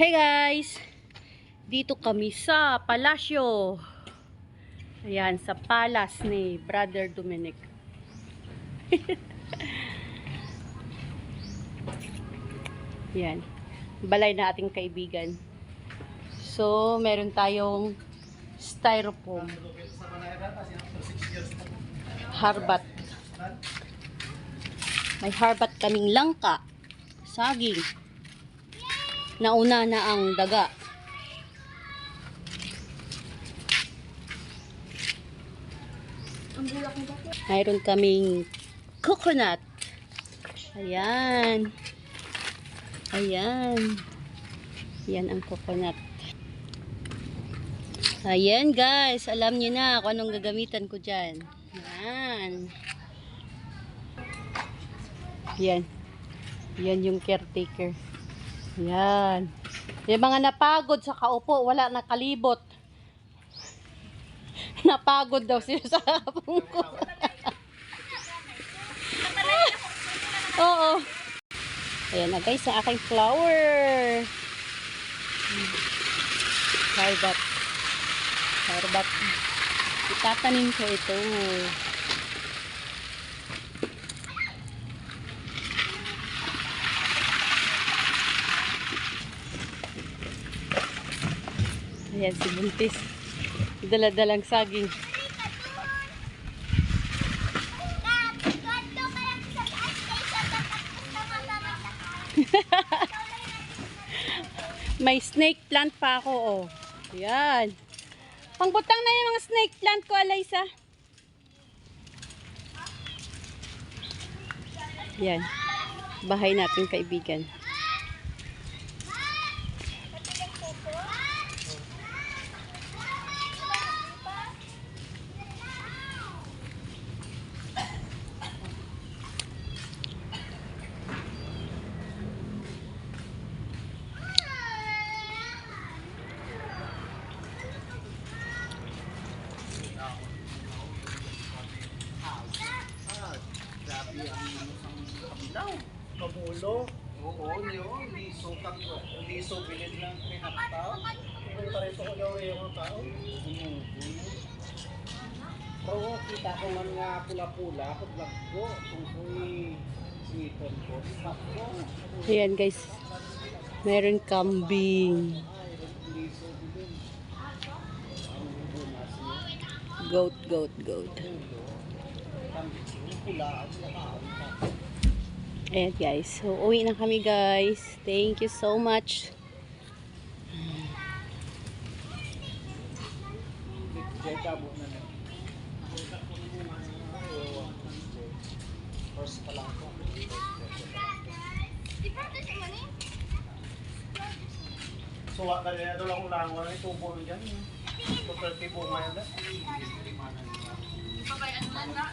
Hey guys! Dito kami sa palasyo. Ayan, sa palace ni Brother Dominic. Ayan. Balay na ating kaibigan. So, meron tayong styrofoam. Harbat. May harbat kaming langka. Saging. Nauna na ang daga. Mayroon kaming coconut. Ayan. Ayan. Yan ang coconut. Ayan guys, alam niyo na kung anong gagamitan ko dyan. Yan. Yan. Yan yung caretaker. Yan. Yung mga napagod sa kaupo, wala nakalibot. napagod daw sila sa hapong ko. Oo. Ayan na guys, sa aking flower. Harbat. Harbat. Itatanim ko ito. Ayan si Buntis. Dala-dalang saging. May snake plant pa ako, oh. Yan. Pangbutang na yung mga snake plant ko, Alaysa. Yan. Bahay natin, kaibigan. Kamulo. Oo, yun. Hindi so kang hindi so bilid lang pinakataw. Kung parito ko daw yung tao. Oo, kita ko man nga pula-pula. Vlog ko. Kung ko'y sweeton ko. Ko. Ayan, guys. Meron kambing. Goat, goat, goat. Ayan, guys. So, uwi na kami, guys. Thank you so much. Na. So, wak ka rin na lang kung lang. Wala yung tubo nun dyan. Babayan mo na.